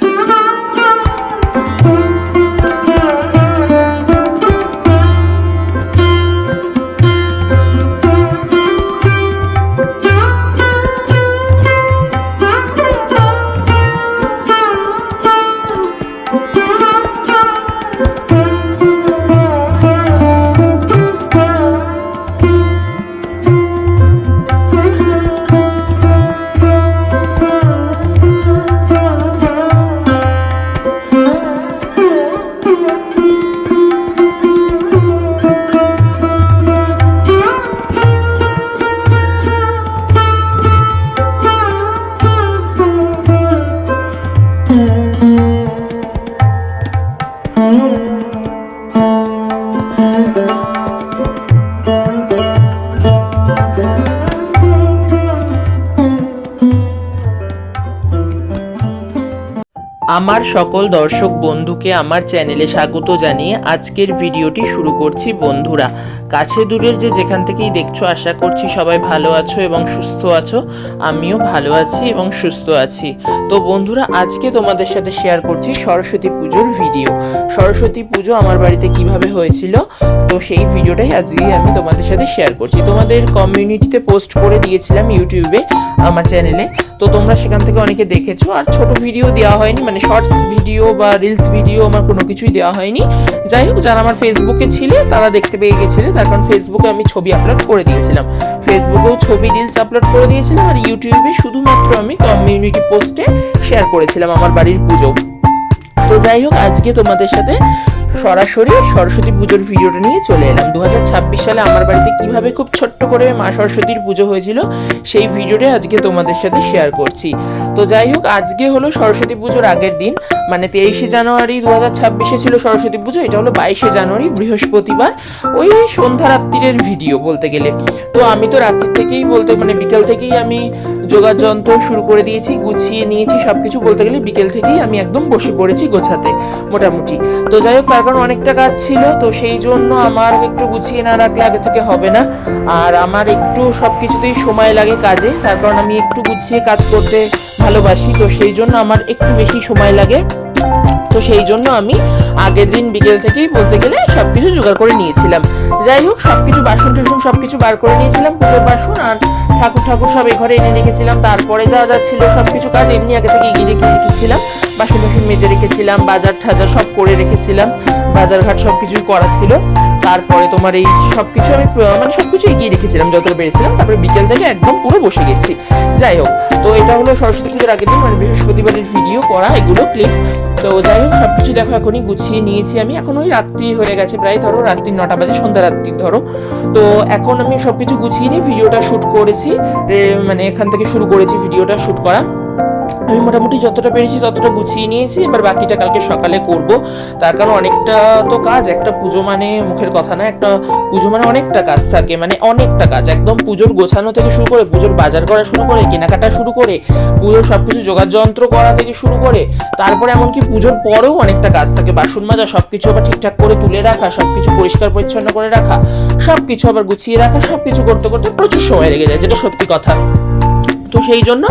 嗯。আমার সকল দর্শক বন্ধুকে আমার চ্যানেলে স্বাগত জানিয়ে আজকের ভিডিওটি শুরু করছি বন্ধুরা। কাছে দূরের যে যেখান থেকেই দেখছ, আশা করছি সবাই ভালো আছো এবং সুস্থ আছো। আমিও ভালো আছি এবং সুস্থ আছি। তো বন্ধুরা, আজকে তোমাদের সাথে শেয়ার করছি সরস্বতী পুজোর ভিডিও সরস্বতী পুজো আমার বাড়িতে কীভাবে হয়েছিল, তো সেই ভিডিওটাই আজকে আমি তোমাদের সাথে শেয়ার করছি। তোমাদের কমিউনিটিতে পোস্ট করে দিয়েছিলাম ইউটিউবে আমার চ্যানেলে তো তোমরা সেখান থেকে অনেকে দেখেছ। আর ছোট ভিডিও দেওয়া হয়নি মানে শর্টস ভিডিও বা রিলস ভিডিও আমার কোনো কিছুই দেওয়া হয়নি। যাই হোক, যারা আমার ফেসবুকে ছিলে, তারা দেখতে পেয়ে গেছিলে। তার কারণ ফেসবুকে আমি ছবি আপলোড করে দিয়েছিলাম। ফেসবুকেও ছবি রিলস আপলোড করে দিয়েছিলাম। আর ইউটিউবে শুধুমাত্র আমি কমিউনিটি পোস্টে শেয়ার করেছিলাম আমার বাড়ির পুজো। তো যাই হোক, আজকে তোমাদের সাথে সরাসরি সরস্বতী পুজোর ভিডিওটা নিয়ে চলে এলাম। দু সালে আমার বাড়িতে কীভাবে খুব ছোট্ট করে মা সরস্বতীর পুজো হয়েছিল, সেই ভিডিওটা আজকে তোমাদের সাথে শেয়ার করছি। তো যাই হোক, আজকে হলো সরস্বতী পুজোর আগের দিন মানে তেইশে জানুয়ারি দু হাজার ছাব্বিশে ছিল সরস্বতী পুজো, এটা হলো বাইশে জানুয়ারি, বৃহস্পতিবার, ওই সন্ধ্যা রাত্রিরের ভিডিও বলতে গেলে। তো আমি তো রাত্রির থেকেই বলতে মানে বিকেল থেকেই আমি যোগার যন্ত্র শুরু করে দিয়েছি, গুছিয়ে নিয়েছি, সবকিছু বলতে গেলে বিকেল থেকেই আমি একদম বসে পড়েছি গোছাতে, মোটামুটি। তো যাই হোক, তার কারণ অনেকটা কাজ ছিল, তো সেই জন্য আমার একটু গুছিয়ে না রাখলে আগে থেকে হবে না। আর আমার একটু সব কিছুতেই সময় লাগে কাজে, তার কারণ আমি একটু গুছিয়ে কাজ করতে ভালোবাসি, তো সেই জন্য আমার একটু বেশি সময় লাগে। তো সেই জন্য আমি আগের দিন বিকেল থেকেই বলতে গেলে সবকিছু জোগাড় করে নিয়েছিলাম। যাই হোক, সবকিছু বাসন টাসন সবকিছু বার করে নিয়েছিলাম, পুজোর বাসন, আর ঠাকুর ঠাকুর সব ঘরে এনে রেখেছিলাম, তারপরে যা যা ছিল সবকিছু কাজ এমনি আগে থেকে এগিয়ে রেখে রেখেছিলাম। বাসন টাসন মেজে রেখেছিলাম, বাজার ঠাজার সব করে রেখেছিলাম, বাজার ঘাট সব কিছুই করা ছিল। তারপরে তোমার এই সবকিছু আমি প- মানে সবকিছু এগিয়ে রেখেছিলাম, যতটা পেরেছিলাম। তারপরে বিকেল থেকে একদম পুরো বসে গেছি। যাই হোক, তো এটা হলো সরস্বতী পুজোর আগের দিন মানে বৃহস্পতিবারের ভিডিও করা, এগুলো ক্লিপ তো যাই হোক, সবকিছু দেখো, এখনই গুছিয়ে নিয়েছি আমি। এখন ওই রাত্রি হয়ে গেছে, প্রায় ধরো রাত্রি নটা বাজে, সন্ধ্যা রাত্রি ধরো। তো এখন আমি সবকিছু গুছিয়ে নিয়ে ভিডিওটা শ্যুট করেছি। মানে এখান থেকে শুরু করেছি ভিডিওটা শ্যুট করা। আমি মোটামুটি যতটা পেরেছি ততটা গুছিয়ে নিয়েছি, এবার বাকিটা কালকে সকালে করব। তার কারণ অনেকটা তো কাজ, একটা পুজো মানে মুখের কথা না, একটা পুজো মানে অনেকটা কাজ থাকে মানে অনেকটা কাজ। একদম পুজোর গোছানো থেকে শুরু করে, পুজোর বাজার করা শুরু করে, কেনাকাটা শুরু করে, পুজোর সবকিছু যোগার যন্ত্র করা থেকে শুরু করে, তারপরে এমনকি পুজোর পরেও অনেকটা কাজ থাকে। বাসন মাজা সব কিছু আবার ঠিকঠাক করে তুলে রাখা, সবকিছু পরিষ্কার পরিচ্ছন্ন করে রাখা, সবকিছু আবার গুছিয়ে রাখা, সবকিছু করতে করতে প্রচুর সময় লেগে যায়, যেটা সত্যি কথা। তো সেই জন্য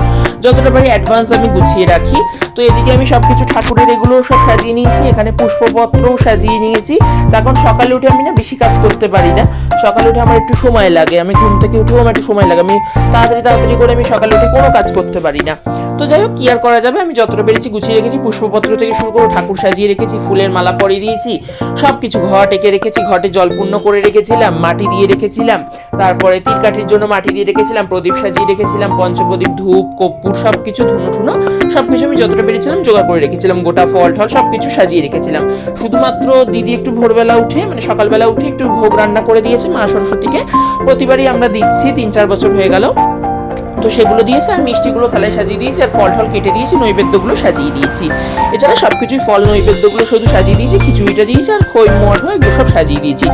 যতটা পারি অ্যাডভান্স আমি গুছিয়ে রাখি। তো এদিকে আমি সব কিছু ঠাকুরের এগুলো সব সাজিয়ে নিয়েছি, এখানে পুষ্পপত্রও সাজিয়ে নিয়েছি। তখন সকালে উঠে আমি না বেশি কাজ করতে পারি না। সকালে উঠে আমার একটু সময় লাগে। আমি ঘুম থেকে উঠেও আমার একটু সময় লাগে। আমি তাড়াতাড়ি তাড়াতাড়ি করে আমি সকালে উঠে কোনো কাজ করতে পারি না। তো যাই হোক, কি আর করা যাবে? আমি যতটা পেরেছি গুছিয়ে রেখেছি, পুষ্পপত্র থেকে শুরু করে ঠাকুর সাজিয়ে রেখেছি, ফুলের মালা পরিয়ে দিয়েছি সব কিছু ঘট এঁকে রেখেছি ঘটে জল পূর্ণ করে রেখেছিলাম, মাটি দিয়ে রেখেছিলাম, তারপরে তীর কাঠির জন্য মাটি দিয়ে রেখেছিলাম, প্রদীপ সাজিয়ে রেখেছিলাম, পঞ্চপ্রদীপ, ধূপ, কর্পূর সব কিছু ধুনো ঠুনো সব কিছু আমি যতটা পেরেছিলাম জোগাড় করে রেখেছিলাম, গোটা ফল টল সব কিছু সাজিয়ে রেখেছিলাম। শুধুমাত্র দিদি একটু ভোরবেলা উঠে মানে সকালবেলা উঠে একটু ভোগ রান্না করে দিয়েছে, মা সরস্বতীকে, প্রতিবারই আমরা দিচ্ছি, তিন চার বছর হয়ে গেল। তো সেগুলো দিয়েছে আর মিষ্টিগুলো থালায় সাজিয়ে দিয়েছি আর ফল টল কেটে দিয়েছি, নৈবেদ্যগুলো সাজিয়ে দিয়েছি। এছাড়া সবকিছুই ফল, নৈবেদ্যগুলো শুধু সাজিয়ে দিয়েছি, খিচুড়িটা দিয়েছি আর খই মঠ এগুলো সব সাজিয়ে দিয়েছি।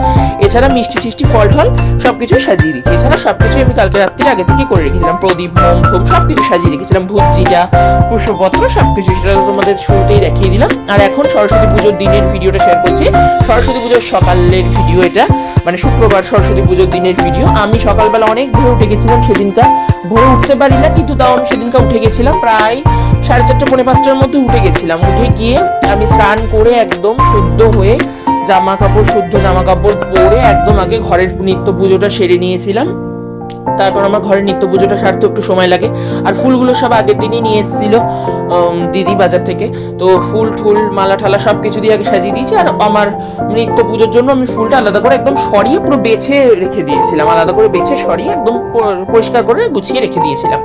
এছাড়া মিষ্টি টিষ্টি, ফল টল সবকিছু সাজিয়ে দিয়েছি। এছাড়া সবকিছু আমি কালকে রাত্রির আগে থেকে করে রেখেছিলাম। প্রদীপ, মোম ফোম সবকিছু সাজিয়ে রেখেছিলাম। ভুজিটা পুষ্পপত্র সবকিছু সেটা তোমাদের শুরুতেই দেখিয়ে দিলাম। আর এখন সরস্বতী পুজোর দিনের ভিডিওটা শেয়ার করছি। সরস্বতী পুজোর সকালের ভিডিও এটা মানে শুক্রবার সরস্বতী পুজোর দিনের ভিডিও। আমি সকালবেলা অনেক ভোরে উঠে গেছিলাম সেদিনকার। ভোরে উঠতে পারি না, কিন্তু তাও আমি সেদিনকে উঠে গেছিলাম, প্রায় সাড়ে চারটা, পৌনে পাঁচটার মধ্যে উঠে গেছিলাম। উঠে গিয়ে আমি স্নান করে একদম শুদ্ধ হয়ে জামা কাপড়, শুদ্ধ জামা কাপড় পরে একদম আগে ঘরের নিত্য পুজোটা সেরে নিয়েছিলাম। তারপর আমার ঘরের নিত্য পুজোটা সারতে একটু সময় লাগে। আর ফুলগুলো সব আগের দিনই নিয়ে এসেছিল দিদি বাজার থেকে। তো ফুল, ঠুল, মালা, ঠালা সব কিছু দিয়ে আগে সাজিয়ে দিয়েছি। আর আমার নিত্য পুজোর জন্য আমি ফুলটা আলাদা করে একদম সরিয়ে পুরো বেছে রেখে দিয়েছিলাম। আলাদা করে বেছে, সরিয়ে একদম পরিষ্কার করে গুছিয়ে রেখে দিয়েছিলাম।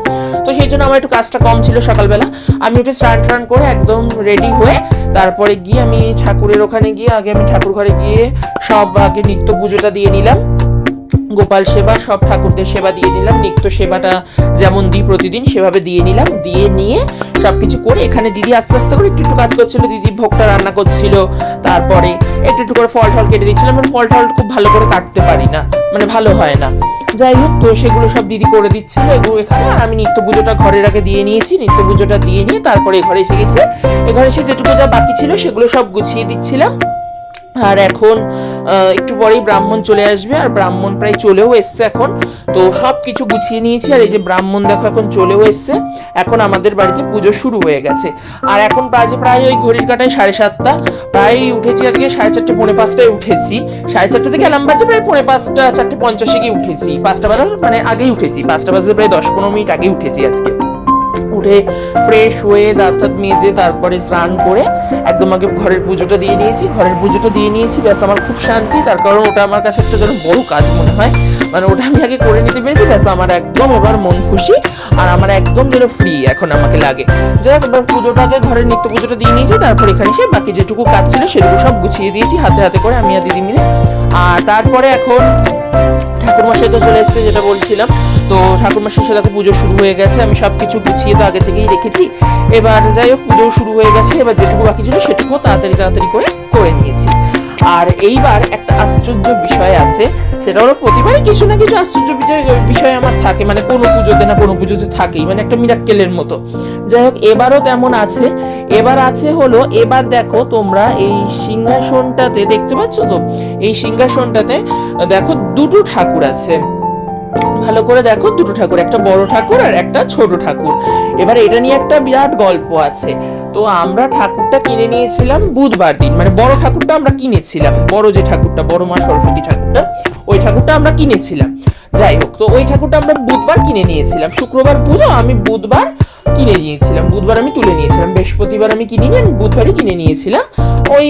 তো সেই জন্য আমার একটু কাজটা কম ছিল সকালবেলা। আমি উঠে স্নান টান করে একদম রেডি হয়ে তারপরে গিয়ে আমি ঠাকুরের ওখানে গিয়ে, আগে আমি ঠাকুর ঘরে গিয়ে সব আগে নিত্য পুজোটা দিয়ে নিলাম। গোপাল সেবা, সব ঠাকুরদের সেবা দিয়ে দিলাম। নিত্য সেবাটা যেমন দিই প্রতিদিন, সেভাবে দিয়ে নিলাম। দিয়ে নিয়ে সবকিছু করে এখানে দিদি আস্তে আস্তে করে একটু একটু কাজ করছিল। দিদি ভোগটা রান্না করছিল। তারপরে একটু একটু করে ফল টল কেটে দিচ্ছিলাম। মানে ফল টল খুব ভালো করে কাটতে পারি না। মানে ভালো হয় না। যাই হোক, তো সেগুলো সব দিদি করে দিচ্ছিল। এগুলো এখানে আর আমি নিত্য পুজোটা ঘরের আগে দিয়ে নিয়েছি। নিত্য পুজোটা দিয়ে নিয়ে তারপরে ঘরে এসে গেছে। এ ঘরে এসে যেটুকু যা বাকি ছিল সেগুলো সব গুছিয়ে দিচ্ছিলাম। আর এখন একটু পরেই ব্রাহ্মণ চলে আসবে, আর ব্রাহ্মণ প্রায় চলেও এসছে এখন। তো সব কিছু গুছিয়ে নিয়েছি, আর এই যে ব্রাহ্মণ দেখো এখন চলেও এসছে। এখন আমাদের বাড়িতে পুজো শুরু হয়ে গেছে। আর এখন বাজে প্রায় ওই ঘড়ির কাটায় সাড়ে সাতটা, প্রায় উঠেছি আজকে সাড়ে চারটে, পৌনে পাঁচটায় উঠেছি। সাড়ে চারটে থেকে অ্যালার্ম বাজে প্রায় পৌনে পাঁচটা, চারটে পঞ্চাশে গিয়ে উঠেছি। পাঁচটা বাজার মানে আগেই উঠেছি। পাঁচটা বাজে প্রায় দশ পনেরো মিনিট আগে উঠেছি আজকে। উঠে ফ্রেশ হয়ে দাঁত মেজে তারপরে স্নান করে একদম আগে ঘরের পুজোটা দিয়ে নিয়েছি, ঘরের পুজোটা দিয়ে নিয়েছি, ব্যাস আমার খুব শান্তি, তার কারণ ওটা আমার কাছে একটা যেন বড় কাজ মনে হয়। মানে ওটা আমি আগে করে নিতে পেরেছি, ব্যাস আমার একদম এবার মন খুশি আর আমার একদম যেন ফ্রি এখন আমাকে লাগে। যাই হোক, এবার পুজোটাকে ঘরের নিত্য পুজোটা দিয়ে নিয়েছি, তারপর এখানে এসে বাকি যেটুকু কাজ ছিল সেটুকু সব গুছিয়ে দিয়েছি, হাতে হাতে করে আমি আর দিদি মিলে। আর তারপরে এখন ঠাকুরমশাই তো চলে এসেছে, যেটা বলছিলাম তো ঠাকুরমশাই সাথে দেখো পুজো শুরু হয়ে গেছে, আমি সব কিছু গুছিয়ে তো আগে থেকেই রেখেছি। এবার যাই হোক পুজো শুরু হয়ে গেছে, এবার যেটুকু বাকি ছিল সেটুকু তাড়াতাড়ি তাড়াতাড়ি করে করে নিয়েছি। আর এইবার একটা আশ্চর্য বিষয় আছে, সেটা হলো প্রতিবারই কিছু না কিছু আশ্চর্য বিষয় আমার থাকে মানে কোনো পুজোতে না কোনো পুজোতে থাকেই মানে একটা মিরাক্কেলের মতো। যাই হোক, এবারও তেমন আছে। এবার আছে হলো, এবার দেখো তোমরা এই সিংহাসনটাতে, দেখতে পাচ্ছ তো? এই সিংহাসনটাতে, দেখো দুটো ঠাকুর আছে। ভালো করে দেখো, দুটো ঠাকুর, একটা বড় ঠাকুর আর একটা ছোট ঠাকুর। এবার এটা নিয়ে একটা বিরাট গল্প আছে। তো আমরা ঠাকুরটা কিনে নিয়েছিলাম বুধবার দিন মানে বড় ঠাকুরটা আমরা কিনেছিলাম, বড় যে ঠাকুরটা, বড় মা সরস্বতী ঠাকুরটা, ওই ঠাকুরটা আমরা কিনেছিলাম। যাই হোক, তো ওই ঠাকুরটা আমরা বুধবার কিনে নিয়েছিলাম। শুক্রবার পুজো, আমি বুধবার কিনে নিয়েছিলাম, বুধবার আমি তুলে নিয়েছিলাম, বৃহস্পতিবার আমি কিনিনি, আমি বুধবারই কিনে নিয়েছিলাম। ওই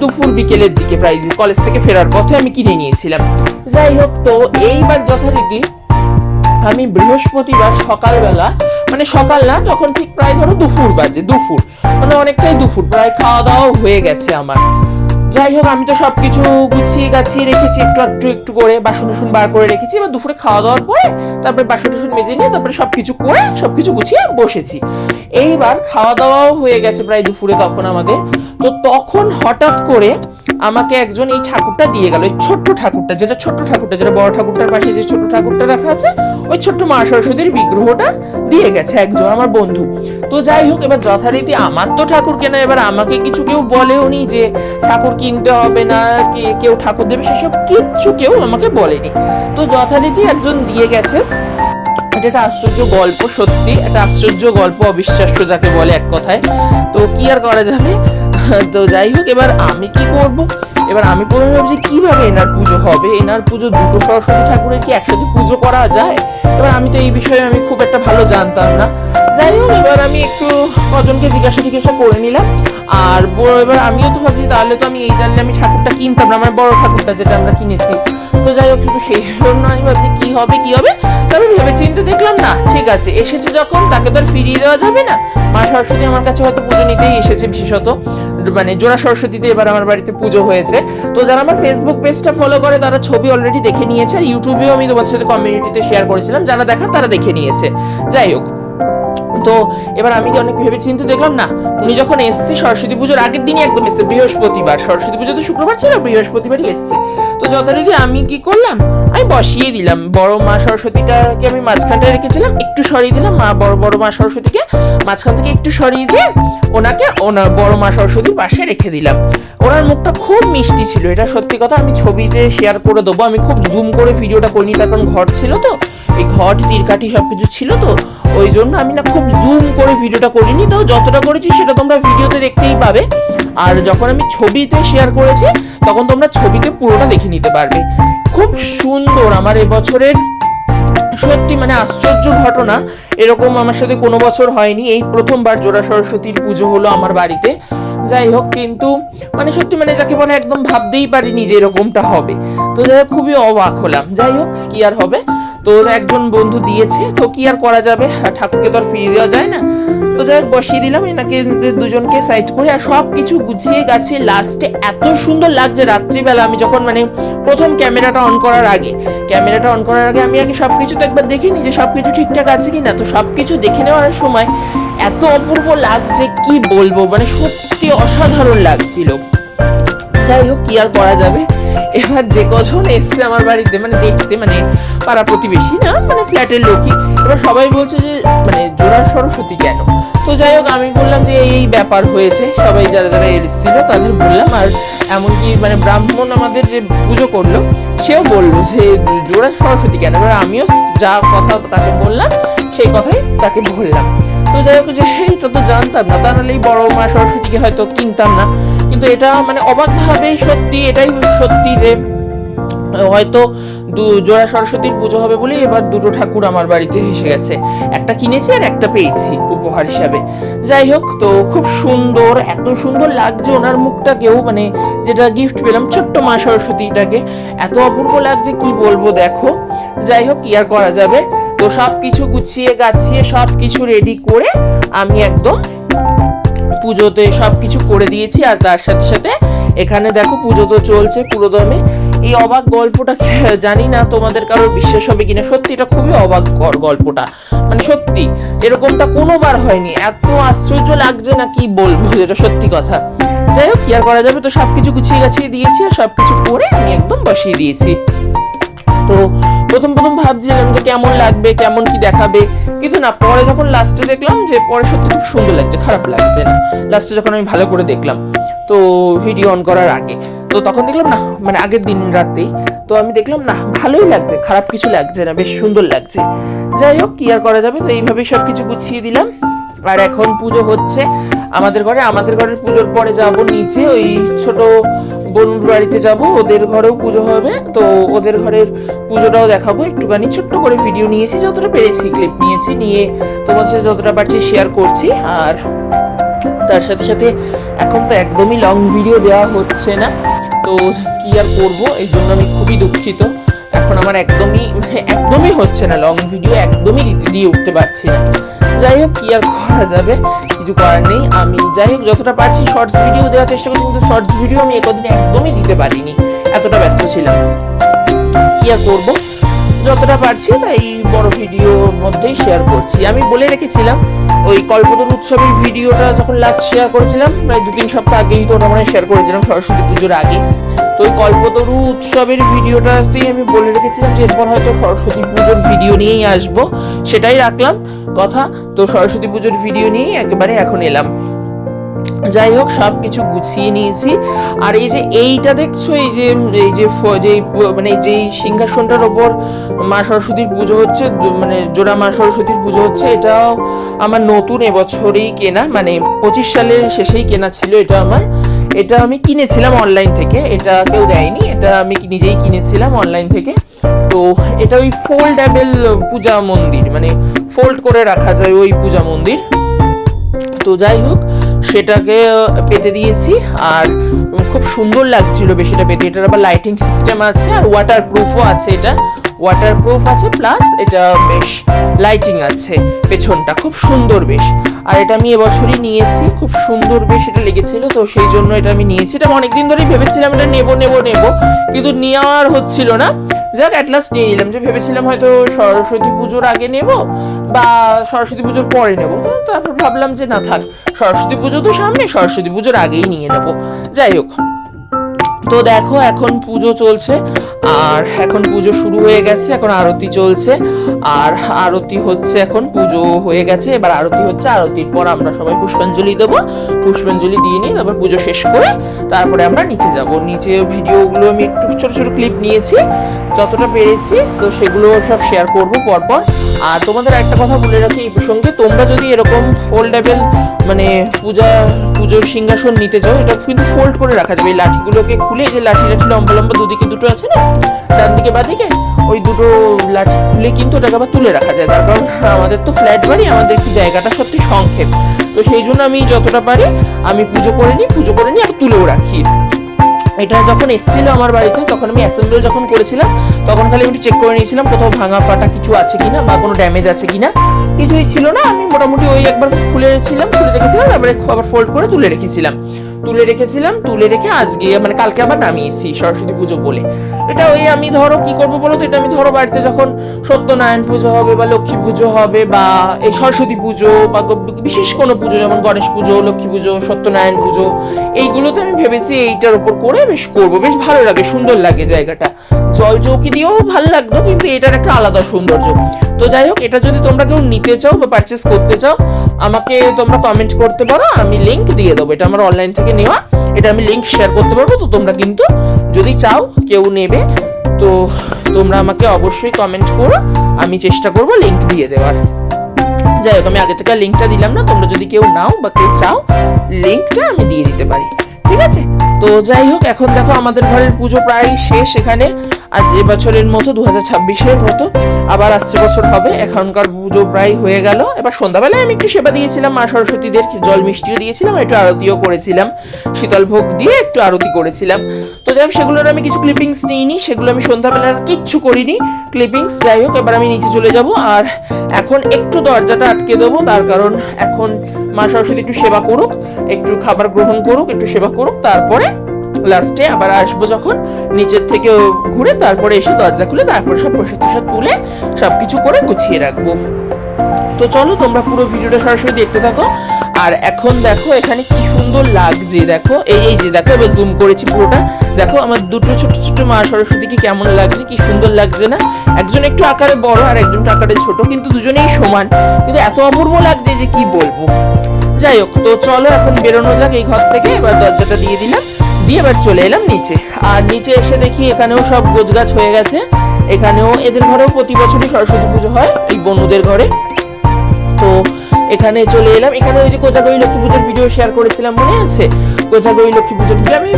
দুপুর বিকেলের দিকে প্রায় কলেজ থেকে ফেরার পথে আমি কিনে নিয়েছিলাম। যাই হোক তো, এইবার যথারীতি আমি বৃহস্পতিবার সকালবেলা মানে সকাল না, তখন ঠিক প্রায় ধরো দুপুর বাজে, দুপুর। মানে অনেকটাই দুপুর, প্রায় খাওয়া দাওয়া হয়ে গেছে আমার। যাই হোক, আমি তো সবকিছু গুছিয়ে গাছিয়ে রেখেছি, একটু একটু একটু করে বাসন টাসন বার করে রেখেছি। এবার দুপুরে খাওয়া দাওয়ার পরে তারপরে বাসন টাসন মেজে নিয়ে তারপরে সবকিছু করে সবকিছু গুছিয়ে বসেছি। এইবার খাওয়া দাওয়াও হয়ে গেছে প্রায় দুপুরে তখন আমাদের। তো তখন হঠাৎ করে আমাকে একজন এই ঠাকুরটা দিয়ে গেল, এই ছোট্ট ঠাকুরটা, যেটা ছোট্ট ঠাকুরটা, যেটা বড় ঠাকুরটার পাশে যে ছোট্ট ঠাকুরটা রাখা আছে, ওই ছোট্ট মা সরস্বতীর বিগ্রহটা দিয়ে গেছে একজন আমার বন্ধু। তো যাই হোক, এবার যথারীতি আমার তো ঠাকুর কেনা, এবার আমাকে কিছু কেউ বলেও নি যে ঠাকুর কিনতে হবে না, কে, কেউ ঠাকুর দেবে, সেসব কিচ্ছু কেউ আমাকে বলেনি। তো যথারীতি একজন দিয়ে গেছে। এটা একটা আশ্চর্য গল্প, সত্যি। একটা আশ্চর্য গল্প, অবিশ্বাস্য যাকে বলে এক কথায়। তো কি আর করা যাবে? তো যাই হোক, এবার আমি কি করব? এবার আমি প্রথমে ভাবছি, কীভাবে এনার পুজো হবে? এনার পুজো দুটো সরস্বতী ঠাকুরের কি একসাথে পুজো করা যায়? এবার আমি তো এই বিষয়ে আমি খুব একটা ভালো জানতাম না। যাই হোক, এবার আমি একটু কজনকে জিজ্ঞাসা জিজ্ঞাসা করে নিলাম। আর এবার আমিও তো ভাবছি, তাহলে তো আমি এই জানলে আমি ঠাকুরটা কিনতাম না, আমার বড় ঠাকুরটা যেটা আমরা কিনেছি। তো যাই হোক, একটু সেই জন্য আমি ভাবছি, কি হবে কি হবে? তবে ভেবে চিন্তে দেখলাম, না, ঠিক আছে, এসেছে যখন, তাকে তো আর ফিরিয়ে দেওয়া যাবে না। মা সরস্বতী আমার কাছে হয়তো পুজো নিতেই এসেছে বিশেষত। মানে জোড়া সরস্বতীতে এবার আমার বাড়িতে পুজো হয়েছে। তো যারা আমার ফেসবুক পেজটা ফলো করে, তারা ছবি অলরেডি দেখে নিয়েছে। আর ইউটিউবেও আমি তোমাদের সাথে কমিউনিটিতে শেয়ার করেছিলাম। যারা দেখার তারা দেখে নিয়েছে। যাই হোক, তো এবার আমি অনেক ভেবে চিন্তে দেখলাম, না উনি যখন এসছে সরস্বতী পুজোর আগের দিনই একদম এসছে, বৃহস্পতিবার। সরস্বতী পুজো তো শুক্রবার ছিল, বৃহস্পতিবারই এসছে। তো যথারীতি আমি কি করলাম? আমি বসিয়ে দিলাম। বড় মা সরস্বতীটাকে আমি মাঝখানটায় রেখেছিলাম, একটু সরিয়ে দিলাম। মা, বড় বড় মা সরস্বতীকে মাঝখান থেকে একটু সরিয়ে দিয়ে ওনাকে ওনার বড় মা সরস্বতীর পাশে রেখে দিলাম। ওনার মুখটা খুব মিষ্টি ছিল, এটা সত্যি কথা আমি ছবিতে শেয়ার করে দেবো। আমি খুব জুম করে ভিডিওটা করিনি, তার কারণ ঘর ছিল তো, এই ঘট তীরকাঠি সব কিছু ছিল তো, ওই জন্য আমি না খুব জুম করে ভিডিওটা করিনি। তো যতটা করেছি সেটা তোমরা ভিডিওতে দেখতেই পাবে। আর যখন আমি ছবিতে শেয়ার করেছি, তখন তোমরা ছবিতে পুরোটা দেখে নিতে পারবে। খুব সুন্দর আমার এবছরের সত্যি মানে আশ্চর্য ঘটনা। এরকম আমার সাথে কোনো বছর হয়নি। এই প্রথমবার জোড়া সরস্বতীর পুজো হলো আমার বাড়িতে। যাই হোক, কিন্তু মানে সত্যি মানে যাকে বলে একদম ভাবতেই পারিনি যে এরকমটা হবে। তো যাই হোক, খুবই অবাক হলাম। যাই হোক, কি আর হবে? তো একজন বন্ধু দিয়েছে। তো কি আর করা যাবে? ঠাকুরকে তো আর ফিরিয়ে দেওয়া যায় না। তো যাই হোক, বসিয়ে দিলাম, এনাকে দুজনকে সাইড করে, আর সব কিছু গুছিয়ে গাছে লাস্টে এত সুন্দর লাগছে রাত্রিবেলা, আমি যখন মানে প্রথম ক্যামেরাটা অন করার আগে। ক্যামেরাটা অন করার আগে আমি আগে সব কিছু তো একবার দেখিনি যে সব কিছু ঠিকঠাক আছে কি না তো সব কিছু দেখে নেওয়ার সময় এত অপূর্ব লাগছে, কি বলব? মানে সত্যি অসাধারণ লাগছিল। যাই হোক, কি আর করা যাবে? এবার যে কজন এসছে আমার বাড়িতে মানে দেখতে মানে পাড়া প্রতিবেশী, না? মানে ফ্ল্যাটের লোকই। এবার সবাই বলছে যে মানে জোড়া সরস্বতী কেন? তো যাই হোক, আমি বললাম যে এই ব্যাপার হয়েছে। সবাই যারা যারা এসেছিল, তাদের বললাম, আর এমনকি মানে ব্রাহ্মণ আমাদের যে পুজো করল, সেও বলল যে, জোড়া সরস্বতী কেন? এবার আমিও যা কথা তাকে বললাম, সেই কথাই তাকে বললাম। তো যাই হোক, যে এইটা তো জানতাম না। তা নাহলে এই বড় মা সরস্বতীকে হয়তো কিনতাম না। কিন্তু এটা মানে অবাকভাবে সত্যি, এটাই সত্যি যে হয়তো দু, জোড়া সরস্বতীর পুজো হবে বলে এবার দুটো ঠাকুর আমার বাড়িতে এসে গেছে। একটা কিনেছি আর একটা পেয়েছি উপহার হিসাবে। যাই হোক, তো খুব সুন্দর, এত সুন্দর লাগছে ওনার মুখটাকেও মানে যেটা গিফট পেলাম ছোট্ট মা সরস্বতীটাকে, এত অপূর্ব লাগছে, কি বলব দেখো। যাই হোক আর করা যাবে? তো সব কিছু গুছিয়ে গাছিয়ে সব কিছু রেডি করে আমি একদম পুজোতে সব কিছু করে দিয়েছি আর তার সাথে সাথে এখানে দেখো পুজো তো চলছে পুরোদমে। এই অবাক গল্পটা জানি না তোমাদের কারোর বিশ্বাস হবে কিনা। সত্যি এটা খুবই অবাক গল্পটা। মানে সত্যি, এরকমটা কোনোবার হয়নি। এত আশ্চর্য লাগছে না কি বলব এটা সত্যি কথা। যাই হোক, কি আর করা যাবে? তো সবকিছু গুছিয়ে গাছিয়ে দিয়েছি আর সবকিছু করে আমি একদম বসিয়ে দিয়েছি। তো প্রথম প্রথম ভাবছিলাম যে কেমন লাগবে, কেমন কি দেখাবে। কিন্তু না, পরে যখন লাস্টে দেখলাম যে পরে সত্যি খুব সুন্দর লাগছে, খারাপ লাগছে না। লাস্টে যখন আমি ভালো করে দেখলাম, তো ভিডিও অন করার আগে, তো তখন দেখলাম না মানে আগের দিন রাতেই, তো আমি দেখলাম না, ভালোই লাগছে, খারাপ কিছু লাগছে না, বেশ সুন্দর লাগছে। যাই হোক, কি আর করা যাবে, তো এইভাবেই সব কিছু গুছিয়ে দিলাম। আর এখন পুজো হচ্ছে, আমাদের ঘরে, আমাদের ঘরের পুজোর পরে যাব নিচে ওই ছোট বনুর বাড়িতে যাব, ওদের ঘরেও পুজো হবে, তো ওদের ঘরের পুজোটাও দেখাবো। একটুখানি ছোট্ট করে ভিডিও নিয়েছি, যতটা পেরেছি ক্লিপ নিয়েছি, নিয়ে তোমার সাথে যতটা পারছি শেয়ার করছি। আর তার সাথে সাথে এখন তো একদমই লং ভিডিও দেওয়া হচ্ছে না, তো কি আর করব? এই জন্য আমি খুবই দুঃখিত। এখন আমার একদমই একদমই হচ্ছে না লং ভিডিও একদমই দিয়ে উঠতে পারছি না। যাই হোক, কি আর করা যাবে? কিছু করার নেই। আমি যাই হোক, যতটা পারছি শর্টস ভিডিও দেওয়ার চেষ্টা করছি, কিন্তু শর্টস ভিডিও আমি একদিন একদমই দিতে পারিনি। এতটা ব্যস্ত ছিলাম। কি আর করব? যতটা পারছি তাই বড় ভিডিওর মধ্যেই শেয়ার করছি। আমি বলে রেখেছিলাম, ওই কল্পতরু উৎসবের ভিডিওটা যখন লাস্ট শেয়ার করেছিলাম, প্রায় দু তিন সপ্তাহ আগেই তো ওটা মানে শেয়ার করেছিলাম সরস্বতী পুজোর আগে। ওই কল্পতরু উৎসবের ভিডিওটাতেই আমি বলে রেখেছিলাম যে এরপর হয়তো সরস্বতী পুজোর ভিডিও নিয়েই আসব। সেটাই রাখলাম। কথা, তো সরস্বতী পুজোর ভিডিও নিয়েই একেবারে এখন এলাম। যাই হোক সব কিছু গুছিয়ে নিয়েছি। আর এই যে এইটা দেখছ, এই যে এই যে ফ- যে মানে যেই সিংহাসনটার ওপর মা সরস্বতীর পুজো হচ্ছে মানে জোড়া মা সরস্বতীর পুজো হচ্ছে, এটাও আমার নতুন এবছরেই কেনা মানে পঁচিশ সালের শেষেই কেনা ছিল এটা আমার। এটা আমি কিনেছিলাম অনলাইন থেকে। এটা কেউ দেয়নি। এটা আমি নিজেই কিনেছিলাম অনলাইন থেকে। তো এটা ওই ফোল্ডেবল পূজা মন্দির মানে ফোল্ড করে রাখা যায় ওই পূজা মন্দির। তো যাই হোক, সেটাকে পেতে দিয়েছি। আর খুব সুন্দর লাগছিল বেশিটা পেতে। এটার আবার লাইটিং সিস্টেম আছে আর ওয়াটার প্রুফও আছে এটা। ওয়াটার প্রুফ আছে প্লাস এটা বেশ লাইটিং আছে। পেছনটা খুব সুন্দর বেশ। আর এটা আমি এবছরই নিয়েছি, খুব সুন্দর বেশ এটা লেগেছিল, তো সেই জন্য এটা আমি নিয়েছি। এটা অনেকদিন ধরেই ভেবেছিলাম এটা নেব নেব নেব, কিন্তু নেওয়ার হচ্ছিল না। যাক অ্যাট লাস্ট নিয়ে নিলাম। যে ভেবেছিলাম হয়তো সরস্বতী পুজোর আগে নেব, বা সরস্বতী পুজোর পরে নেব তারপর ভাবলাম যে না থাক, সরস্বতী পুজো তো সামনে, সরস্বতী পুজোর আগেই নিয়ে নেব। যাই হোক। তো দেখো, এখন পুজো চলছে। আর এখন পুজো শুরু হয়ে গেছে, এখন আরতি চলছে। আর আরতি হচ্ছে এখন পুজো হয়ে গেছে, এবার আরতি হচ্ছে আরতির পর আমরা সবাই পুষ্পাঞ্জলি দেবো। পুষ্পাঞ্জলি দিয়ে নিয়ে তারপর পুজো শেষ করে তারপরে আমরা নিচে যাব। নিচে ভিডিওগুলো আমি ছোট ছোট ক্লিপ নিয়েছি, যতটা পেরেছি, তো সেগুলো সব শেয়ার করব পরপর। আর তোমাদের একটা কথা বলে রাখি এই প্রসঙ্গে, তোমরা যদি এরকম ফোল্ডেবল মানে পূজা, পুজোর সিংহাসন নিতে চাও, এটা কিন্তু ফোল্ড করে রাখা যাবে। এই লাঠিগুলোকে খুলে যে লাঠি লাঠি লম্বা লম্বা দুদিকে দুটো আছে না ডান দিকে বাদিকে, ওই দুটো লাঠি খুলে কিন্তু ওটাকে আবার তুলে রাখা যায়। তার কারণ আমাদের তো ফ্ল্যাট বাড়ি, আমাদের একটু জায়গাটা সত্যি সংক্ষেপ। তো সেই জন্য আমি যতটা পারি, আমি পুজো করে নিই, পুজো করে নিই আর তুলেও রাখি। এটা যখন এসেছিল আমার বাড়িতে, তখন আমি অ্যাসেম্বল যখন করেছিলাম, তখন খালি আমি একটু চেক করে নিয়েছিলাম কোথাও ভাঙা ফাটা কিছু আছে কিনা বা কোনো ড্যামেজ আছে কিনা। কিছুই ছিল না, আমি মোটামুটি ওই একবার খুলেছিলাম খুলে রেখেছিলাম তারপরে আবার ফোল্ড করে তুলে রেখেছিলাম। তুলে রেখেছিলাম, তুলে রেখে আজকে মানে কালকে আবার নামিয়েছি, সরস্বতী পুজো বলে। এটা ওই আমি ধরো কি করব বলো তো? এটা আমি ধরো বাড়িতে যখন সত্যনারায়ণ পুজো হবে বা লক্ষ্মী পুজো হবে বা এই সরস্বতী পুজো বা বিশেষ কোনো পুজো, যেমন গণেশ পুজো, লক্ষ্মী পুজো, সত্যনারায়ণ পুজো, এইগুলোতে আমি ভেবেছি এইটার উপর করে বেশ করব। বেশ ভালো লাগে, সুন্দর লাগে জায়গাটা। জল চৌকি দিয়েও ভালো লাগতো, কিন্তু এটার একটা আলাদা সৌন্দর্য। তো যাই হোক, এটা যদি তোমরা কেউ নিতে চাও বা পারচেস করতে চাও আমাকে তোমরা কমেন্ট করতে পারো, আমি লিংক দিয়ে দেবো। এটা আমার অনলাইন থেকে নেওয়া। এটা আমি লিংক শেয়ার করতে পারব। তো তোমরা কিন্তু যদি চাও, কেউ নেবে। তো তোমরা আমাকে অবশ্যই কমেন্ট করো। আমি চেষ্টা করব লিংক দিয়ে দেওয়ার। যাই হোক, আমি আগে থেকে লিঙ্কটা দিলাম না। তোমরা যদি কেউ নাও বা কেউ চাও লিঙ্কটা আমি দিয়ে দিতে পারি। ঠিক আছে? তো যাই হোক, এখন দেখো আমাদের ঘরের পুজো প্রায় শেষ। এখানে আজ এবছরের মতো দু হাজার ছাব্বিশের মতো আবার আসছে বছর হবে। এখনকার পুজো প্রায় হয়ে গেল। এবার সন্ধ্যাবেলায় আমি একটু সেবা দিয়েছিলাম, মা সরস্বতীদের জল মিষ্টিও দিয়েছিলাম একটু আরতিও করেছিলাম। শীতল ভোগ দিয়ে একটু আরতি করেছিলাম। তো যাই হোক, সেগুলোর আমি কিছু ক্লিপিংস নিইনি, সেগুলো আমি সন্ধ্যাবেলার কিচ্ছু করিনি। ক্লিপিংস যাই হোক, এবার আমি নিচে চলে যাব। আর এখন একটু দরজাটা আটকে দেবো, তার কারণ এখন মা সরস্বতী একটু সেবা করুক, একটু খাবার গ্রহণ করুক, একটু সেবা করুক, তারপরে লাস্টে আবার আসব যখন নিচের থেকে ঘুরে তারপরে এসে দরজা খুলে তারপরে সব প্রসাদ টসাদ তুলে সবকিছু করে গুছিয়ে রাখব। তো চলো, তোমরা পুরো ভিডিওটা সরাসরি দেখতে থাকো। আর এখন দেখো এখানে কি সুন্দর লাগছে, দেখো। এই এই যে দেখো, এবার জুম করেছি পুরোটা। দেখো, আমার দুটো ছোট ছোট মা সরস্বতীকে কেমন লাগছে, কি সুন্দর লাগছে না? একজন একটু আকারে বড় আর একজন আকারে ছোট, কিন্তু দুজনেই সমান। কিন্তু এত অপূর্ব লাগছে যে কি বলব? যাই হোক, তো চলো এখন বেরোনো যাক এই ঘর থেকে। এবার দরজাটা দিয়ে দিলাম। দিয়ে এবার চলে এলাম নিচে। আর নিচে এসে দেখি এখানেও সব গোছগাছ হয়ে গেছে। এখানেও এদের ঘরেও প্রতি বছরই সরস্বতী পুজো হয়, এই বনুদের ঘরে। তো এখানে চলে এলাম। এখানে ওই যে কোজাগরি লক্ষ্মী পুজোর ভিডিও শেয়ার করেছিলাম, মনে আছে? কোজাগরি লক্ষ্মী পুজোর ভিডিও আমি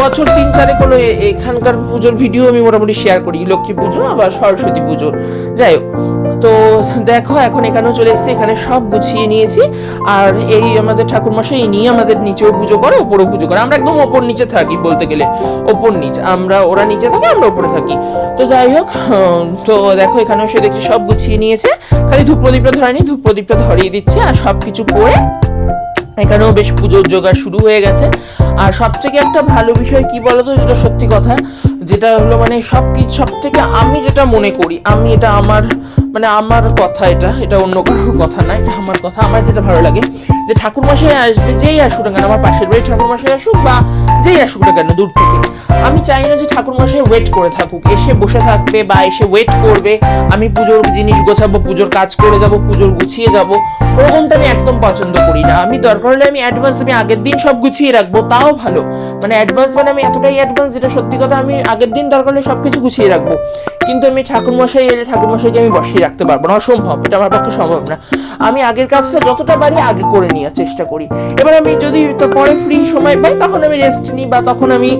বছর তিন চারে কোনো এখানকার পুজোর ভিডিও আমি মোটামুটি শেয়ার করি। লক্ষ্মী পুজো আবার সরস্বতী পুজোর। যাই হোক। তো দেখো, এখন এখানেও চলে এসেছি, এখানে সব গুছিয়ে নিয়েছি। আর এই আমাদের ঠাকুরমশাই নিয়ে আমাদের নিচেও পুজো করে, ওপরেও পুজো করে। আমরা একদম ওপর নিচে থাকি বলতে গেলে। ওপর নিচ, আমরা, ওরা নিচে থাকে, আমরা ওপরে থাকি। তো যাই হোক তো দেখো, এখানেও সে দেখছি সব গুছিয়ে নিয়েছে। খালি ধূপ প্রদীপটা ধরেনি ধূপ প্রদীপটা ধরিয়ে দিচ্ছে আর সব কিছু করে এখানেও বেশ পুজোর জোগাড় শুরু হয়ে গেছে। আর সব থেকে একটা ভালো বিষয় কি বলতো, যেটা সত্যি কথা, যেটা হলো মানে সব কিছু সব থেকে আমি যেটা মনে করি, আমি এটা আমার মানে আমার কথা এটা এটা অন্য কারোর কথা নাই, আমার কথা, আমার যেটা ভালো লাগে, যে ঠাকুর মশাই আসবে, যেই আসুক না কেন, আমার পাশের বাড়ি ঠাকুরমশাই আসুক বা যেই আসুক না কেন, দূর থেকে। আমি চাই না যে ঠাকুরমশাই ওয়েট করে থাকুক। এসে বসে থাকবে বা এসে ওয়েট করবে, আমি পুজোর জিনিস গোছাবো, পুজোর কাজ করে যাব, পুজোর গুছিয়ে যাব, ওরকমটা আমি একদম পছন্দ করি না। আমি দরকার হলে আমি অ্যাডভান্স আমি আগের দিন সব গুছিয়ে রাখব, তাও ভালো। মানে অ্যাডভান্স মানে আমি এতটাই অ্যাডভান্স যেটা সত্যি কথা আমি আগের দিন দরকার হলে সবকিছু গুছিয়ে রাখব। কিন্তু আমি ঠাকুরমশাই এলে ঠাকুরমশাইকে আমি বসিয়ে রাখতে পারব না। অসম্ভব, এটা আমার পক্ষে সম্ভব না। আমি আগের কাজটা যতটা পারি আগে করে নেওয়ার চেষ্টা করি। এবার আমি যদি পরে ফ্রি সময় পাই, তখন আমি রেস্ট নিই বা তখন আমি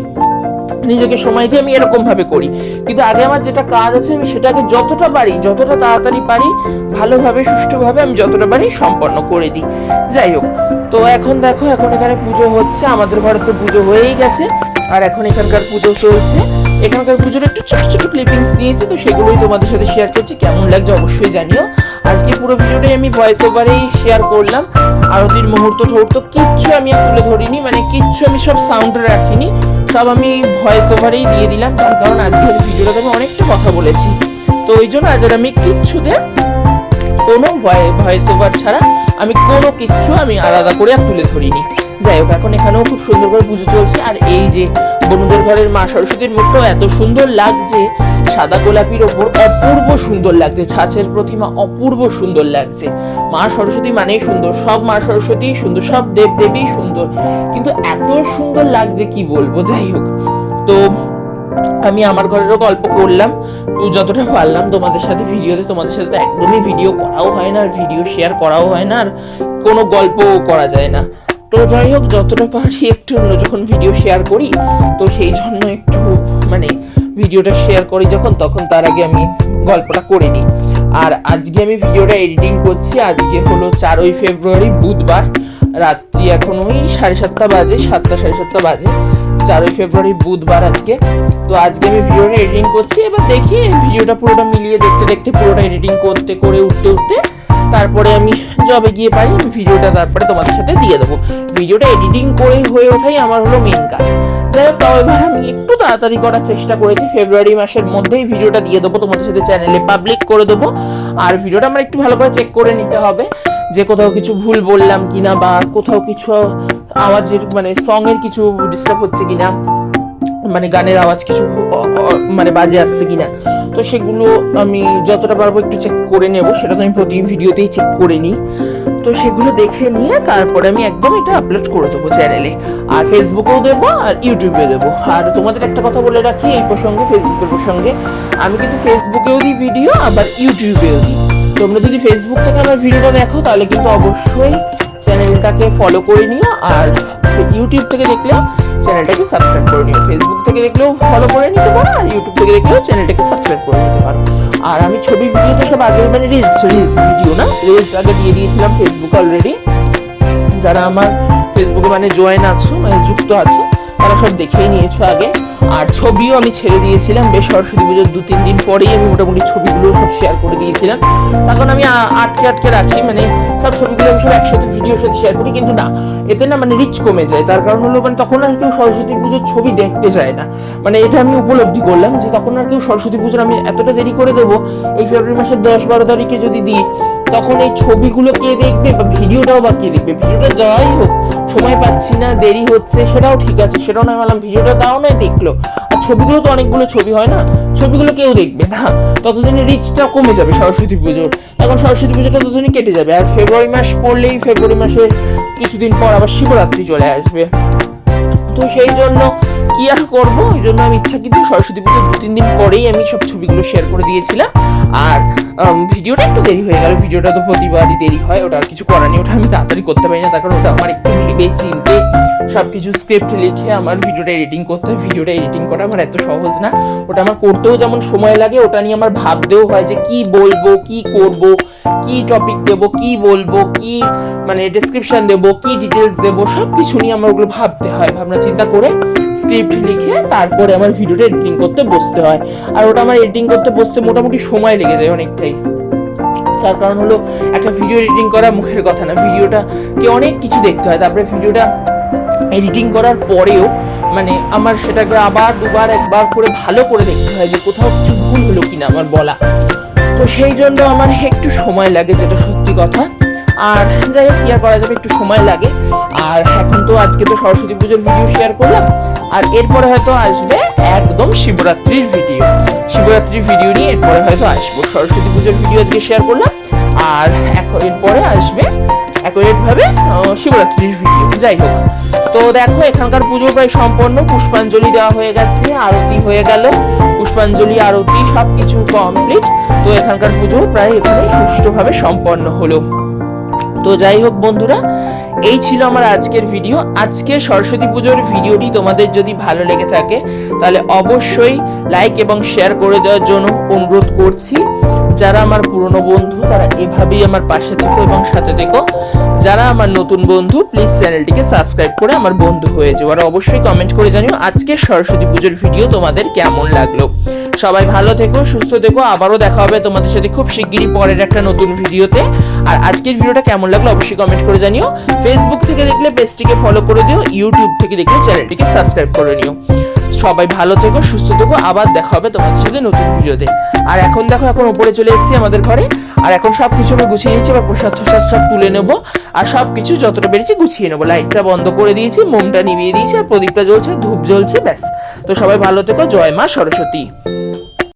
নিজেকে সময় দিয়ে আমি এরকম ভাবে করি। কিন্তু আগে আমার যেটা কাজ আছে, আমি সেটাকে যতটা পারি, যতটা তাড়াতাড়ি পারি, ভালোভাবে, সুষ্ঠুভাবে আমি যতটা পারি সম্পন্ন করে দিই। যাই হোক, তো এখন দেখো, এখন এখানে পুজো হচ্ছে, আমাদের ঘরে তো পুজো হয়েই গেছে, আর এখন এখানকার পুজো চলছে। এখানকার পুজোর একটু ছোট ছোট ক্লিপিংস নিয়েছি, তো সেগুলোই তোমাদের সাথে শেয়ার করছি, কেমন লাগছে অবশ্যই জানিও। আজকে পুরো ভিডিওটাই আমি ভয়েস ওভারেই শেয়ার করলাম, আরতির মুহূর্ত টুহূর্ত কিচ্ছু আমি আর তুলে ধরিনি মানে কিচ্ছু আমি সব সাউন্ড রাখিনি। সব আমি ভয়েস ওভারেই দিয়ে দিলাম তার কারণ আজকে ভিডিওটাতে আমি অনেকটা কথা বলেছি। তো ওই জন্য আজ আমি কিচ্ছুতে কোনো ভয়েস ওভার ছাড়া আমি কোনো কিচ্ছু আমি আলাদা করে আর তুলে ধরিনি। যাই হোক, এখন এখানেও খুব সুন্দর করে পুজো চলছে, আর এই যে বন্ধুদের ঘরের মা সরস্বতীর মুখটাও এত সুন্দর লাগছে সাদা গোলাপির ওপর অপূর্ব সুন্দর লাগছে, ছাঁচের প্রতিমা অপূর্ব সুন্দর লাগছে। মা সরস্বতী মানেই সুন্দর, সব মা সরস্বতী সুন্দর, সব দেব দেবী সুন্দর। কিন্তু এত সুন্দর লাগছে কি বলব, যাই হোক। তো আমি আমার ঘরেরও গল্প করলাম তো যতটা পারলাম তোমাদের সাথে ভিডিওতে তোমাদের সাথে তো একদমই ভিডিও করাও হয় না, আর ভিডিও শেয়ার করাও হয় না, আর কোনো গল্প করা যায় না। তো যাই হোক, যতটা পারি একটু অন্য যখন ভিডিও শেয়ার করি, তো সেই জন্য একটু মানে ভিডিওটা শেয়ার করি যখন, তখন তার আগে আমি গল্পটা করে নিই। আর আজকে আমি ভিডিওটা এডিটিং করছি, আজকে হলো চারই ফেব্রুয়ারি, বুধবার। রাত্রি এখন ওই সাড়ে সাতটা বাজে, সাতটা সাড়ে সাতটা বাজে। চারই ফেব্রুয়ারি, বুধবার আজকে। তো আজকে আমি ভিডিওটা এডিটিং করছি, এবার দেখি ভিডিওটা পুরোটা মিলিয়ে দেখতে দেখতে, পুরোটা এডিটিং করতে, করে উঠতে উঠতে, তারপরে আমি জবে গিয়ে পারি, আমি ভিডিওটা তারপরে তোমাদের সাথে দিয়ে দেবো। ভিডিওটা এডিটিং করে হয়ে ওঠাই আমার হলো মেন কাজ। যাই হোক এবার আমি একটু তাড়াতাড়ি করার চেষ্টা করেছি। ফেব্রুয়ারি মাসের মধ্যেই ভিডিওটা দিয়ে দেবো। তোমাদের সাথে চ্যানেলে পাবলিক করে দেবো। আর ভিডিওটা আমার একটু ভালো করে চেক করে নিতে হবে যে কোথাও কিছু ভুল বললাম কিনা বা কোথাও কিছু আওয়াজের মানে সঙের কিছু ডিস্টার্ব হচ্ছে কিনা মানে গানের আওয়াজ কিছু মানে বাজে আসছে কিনা। তো সেগুলো আমি যতটা পারব একটু চেক করে নেব। সেটা তো আমি প্রতি ভিডিওতেই চেক করে নিই। তো সেগুলো দেখে নিয়ে তারপরে আমি একদম এটা আপলোড করে দেবো চ্যানেলে আর ফেসবুকেও দেবো, আর ইউটিউবে দেবো। আর তোমাদের একটা কথা বলে রাখি, এই প্রসঙ্গে ফেসবুকের প্রসঙ্গে, আমি কিন্তু ফেসবুকেও দিই ভিডিও আবার ইউটিউবেও দিই। তোমরা যদি ফেসবুক থেকে আমার ভিডিওটা দেখো, তাহলে কিন্তু অবশ্যই চ্যানেলটাকে ফলো করে নিও, আর ইউটিউব থেকে দেখলে চ্যানেলটাকে সাবস্ক্রাইব করে নিও। ফেসবুক থেকে দেখলেও ফলো করে নিতে পারো, আর ইউটিউব থেকে দেখলেও চ্যানেলটাকে সাবস্ক্রাইব করে নিতে পারো। আর আমি ছবি ভিডিও তো সব আগে মানে রিলস রিলস ভিডিও না? রিলস আগে দিয়ে দিয়েছিলাম ফেসবুক অলরেডি যারা আমার ফেসবুকে মানে জয়েন আছো মানে যুক্ত আছো তারা সব দেখেই নিয়েছো আগে। আর ছবিও আমি ছেড়ে দিয়েছিলাম, বেশ সরস্বতী পুজোর দু, তিন দিন পরেই আমি মোটামুটি ছবিগুলো সব শেয়ার করে দিয়েছিলাম। তখন আমি আটকে আটকে রাখি মানে সব ছবিগুলো আমি সব একসাথে ভিডিওর সাথে শেয়ার করি, কিন্তু না, এতে না মানে রিচ কমে যায়। তার কারণ হলো মানে তখন আর কেউ সরস্বতী পুজোর ছবি দেখতে চায় না। মানে এটা আমি উপলব্ধি করলাম যে তখন আর কেউ সরস্বতী পুজোর আমি এতটা দেরি করে দেবো, এই ফেব্রুয়ারি মাসের দশ বারো তারিখে যদি দিই, তখন এই ছবিগুলো কে দেখবে বা ভিডিওটাও বা কে দেখবে? ভিডিওটা যাই হোক সময় পাচ্ছি না, দেরি হচ্ছে, সেটাও ঠিক আছে, সেটাও নয়, বললাম ভিডিওটা তাও নয়, দেখল। আর ছবিগুলো তো অনেকগুলো ছবি হয় না, ছবিগুলো কেউ দেখবে না। ততদিনে রিচটা কমে যাবে সরস্বতী পুজোর। এখন সরস্বতী পুজোটা ততদিনে কেটে যাবে, আর ফেব্রুয়ারি মাস পড়লেই ফেব্রুয়ারি মাসের কিছুদিন পর আবার শিবরাত্রি চলে আসবে। তো সেই জন্য কি আর করব? ওই জন্য আমি ইচ্ছা কিন্তু সরস্বতী পুজোর দু, তিন দিন পরেই আমি সব ছবিগুলো শেয়ার করে দিয়েছিলাম। আর ভিডিওটা একটু দেরি হয়ে গেল। ভিডিওটা তো প্রতিবারই দেরি হয়। ওটা কিছু করার নেই। ওটা আমি তাড়াতাড়ি করতে পারি না। তার কারণ ওটা আমার একটু ভেবে চিনতে সব কিছু স্ক্রিপ্ট লিখে আমার ভিডিওটা এডিটিং করতে হয়। ভিডিওটা এডিটিং করা আমার এত সহজ না। ওটা আমার করতেও যেমন সময় লাগে, ওটা নিয়ে আমার ভাবতেও হয় যে কি বলব, কি করব, কি টপিক দেব, কি বলব, কি মানে ডেসক্রিপশন দেব, কি ডিটেলস দেব সব কিছু নিয়ে আমার ওগুলো ভাবতে হয়। ভাবনা চিন্তা করে স্ক্রিপ্ট লিখে তারপরে আমার ভিডিওটা এডিটিং করতে বসতে হয়। আর ওটা আমার এডিটিং করতে বসতে মোটামুটি সময় লেগে যায় অনেকটাই। তার কারণ হলো, একটা ভিডিও এডিটিং করা মুখের কথা না। ভিডিওটা কে অনেক কিছু দেখতে হয়। তারপরে ভিডিওটা এডিটিং করার পরেও মানে আমার সেটাকে আবার দুবার, একবার করে ভালো করে দেখতে হয় যে কোথাও কিছু ভুল হলো কিনা আমার বলা। তো সেই জন্য আমার একটু সময় লাগে যেটা সত্যি কথা। আর যাই হোক আর করা যাবে? একটু সময় লাগে। আর এখন তো আজকে তো সরস্বতী পুজোর ভিডিও শেয়ার করলাম। আর এরপরে হয়তো আসবে একদম শিবরাত্রির ভিডিও শিবরাত্রির ভিডিও নিয়ে এরপরে হয়তো আসব। সরস্বতী পুজোর ভিডিও আজকে শেয়ার করলাম। আর এখন এরপরে আসবে অ্যাকুরেট ভাবে শিবরাত্রির ভিডিও যাই হোক তো দেখো, এখানকার পুজো প্রায় সম্পন্ন। পুষ্পাঞ্জলি দেওয়া হয়ে গেছে, আরতি হয়ে গেল। পুষ্পাঞ্জলি, আরতি, সবকিছু কমপ্লিট তো এখানকার পুজো প্রায় এখানে সুষ্ঠুভাবে সম্পন্ন হলো। তো যাই হোক বন্ধুরা, এই ছিল আমার আজকের ভিডিও আজকের সরস্বতী পুজোর ভিডিওটি তোমাদের যদি ভালো লেগে থাকে, তাহলে অবশ্যই লাইক এবং শেয়ার করে দেওয়ার জন্য অনুরোধ করছি। যারা আমার পুরনো বন্ধু, তারা এভাবেই আমার পাশে থেকো এবং সাথে থেকো। যারা আমার নতুন বন্ধু প্লিজ চ্যানেলটিকে সাবস্ক্রাইব করে আমার বন্ধু হয়ে যাও। আর অবশ্যই কমেন্ট করে জানিও আজকের সরস্বতী পুজোর ভিডিও তোমাদের কেমন লাগল। সবাই ভালো থেকো, সুস্থ থেকো, আবারও দেখা হবে তোমাদের সাথে খুব শিগগিরই পরের একটা নতুন ভিডিওতে আর আজকের ভিডিওটা কেমন লাগল অবশ্যই কমেন্ট করে জানিও। ফেসবুক থেকে দেখলে পেজটিকে ফলো করে দিও ইউটিউব থেকে দেখলে চ্যানেলটিকে সাবস্ক্রাইব করে নিও। সবাই ভালো থেকো, সুস্থ থেকো, আবার দেখা হবে তোমাদের সাথে নতুন ভিডিওতে। আর এখন দেখো, এখন উপরে চলে এসেছি আমাদের ঘরে। আর এখন সব কিছু আমি গুছিয়ে নিচ্ছি, এবার প্রসাদ টসাদ সব তুলে নেব। আর সব কিছু যতটা পেরেছি গুছিয়ে নেব। লাইটটা বন্ধ করে দিয়েছি, মোমটা নিভিয়ে দিয়েছি, আর প্রদীপটা জ্বলছে, ধূপ জ্বলছে, ব্যাস। তো সবাই ভালো থেকো, জয় মা সরস্বতী।